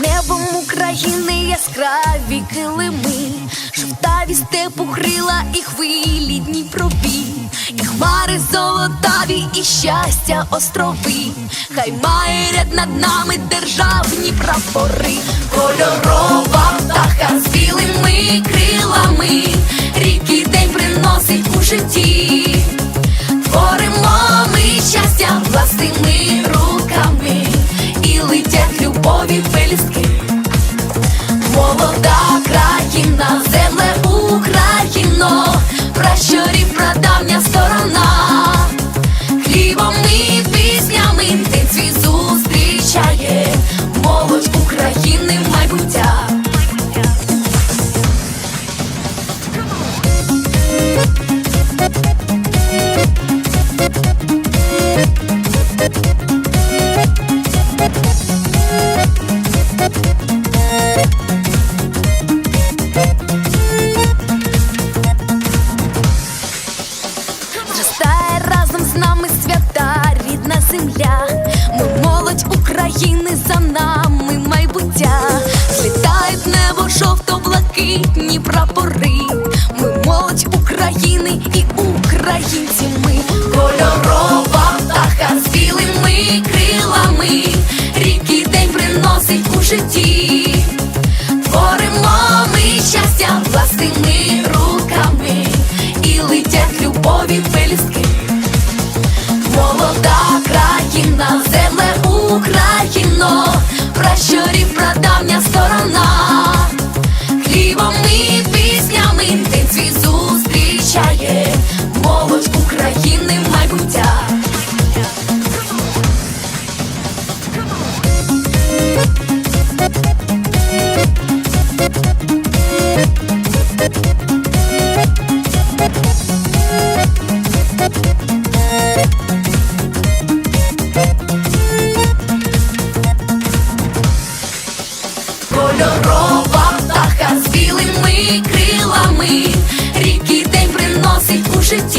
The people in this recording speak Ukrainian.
Небом України яскраві килими, Жовтаві степу крила і хвилі Дніпрові, і хмари золотаві, і щастя острови. Хай має ряд над нами державні прапори, кольорова птаха з білими крилами. Пелюстки. Молода країна, земле Україно, пращурів прадавня сторона, хлібом і піснями ти свій зустрічає, земля. Ми молодь України за нами майбуття. Злітають небо жовто-блакитні прапори. Ми молодь України і українці ми житті.